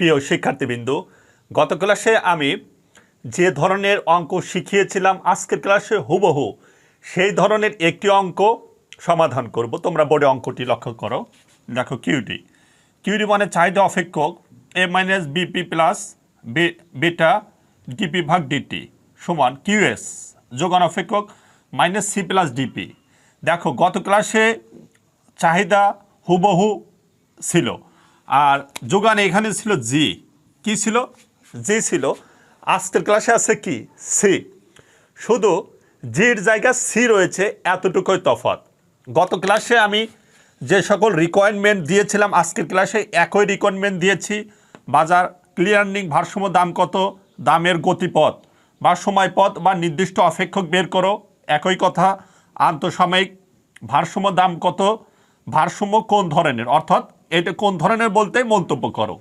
প্রিয় শিক্ষার্থীবৃন্দু, গত ক্লাসে আমি যে ধরনের অঙ্ক শিখিয়েছিলাম, আজকের ক্লাসে হুবহু সেই ধরনের একটি অঙ্ক সমাধান করব। তোমরা বোর্ডে অঙ্কটি লক্ষ্য করো। দেখো কিউডি কিউডি মানে চাহিদা অপেক্ষক। A minus BP plus beta DP ভাগ ডিটি সমান কিউএস যোগান অপেক্ষক মাইনাস সি প্লাস ডিপি দেখো, গত ক্লাসে চাহিদা হুবহু ছিল। আর যোগান এখানে ছিল জি কি ছিল? জি ছিল, আজকের ক্লাসে আছে কি? সি শুধু জির জায়গা সি রয়েছে, এতটুকুই তফাৎ। গত ক্লাসে আমি যে সকল রিকোয়ারমেন্ট দিয়েছিলাম, আজকের ক্লাসে একই রিকোয়ারমেন্ট দিয়েছি। বাজার ক্লিয়ারিং ভারসাম্য দাম কত? দামের গতিপথ। বা সময়পথ বা নির্দিষ্ট অপেক্ষক বের করো, একই কথা। আন্তঃসাময়িক ভারসাম্য দাম কত? ভারসাম্য কোন ধরনের? অর্থাৎ এটা কোন ধরনের বলতে মন্তব্য করো।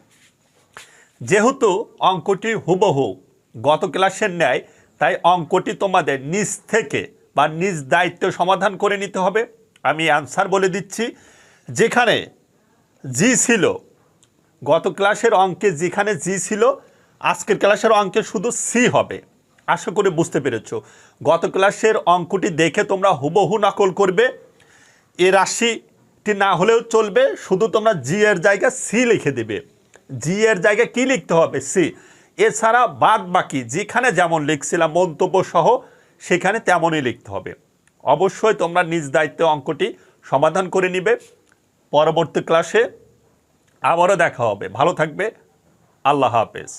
যেহেতু অঙ্কটি হুবহু গত ক্লাসের ন্যায়, তাই অঙ্কটি তোমাদের নিজ থেকে বা নিজ দায়িত্ব সমাধান করে নিতে হবে। আমি অ্যান্সার বলে দিচ্ছি, যেখানে জি ছিল, গত ক্লাসের অঙ্কে যেখানে জি ছিল, আজকের ক্লাসের অঙ্কে শুধু সি হবে। আশা করে বুঝতে পেরেছ। গত ক্লাসের অঙ্কটি দেখে তোমরা হুবহু নকল করবে। এ রাশিটি না হলেও চলবে, শুধু তোমরা জি এর জায়গায় সি লিখে দেবে। জি এর জায়গায় কি লিখতে হবে? সি এছাড়া বাদ বাকি, যেখানে যেমন লিখছিলাম, মন্তব্য সহ, সেখানে তেমনই লিখতে হবে। অবশ্যই তোমরা নিজ দায়িত্বে অঙ্কটি সমাধান করে নিবে। পরবর্তী ক্লাসে আবারও দেখা হবে। ভালো থাকবে। আল্লাহ হাফেজ।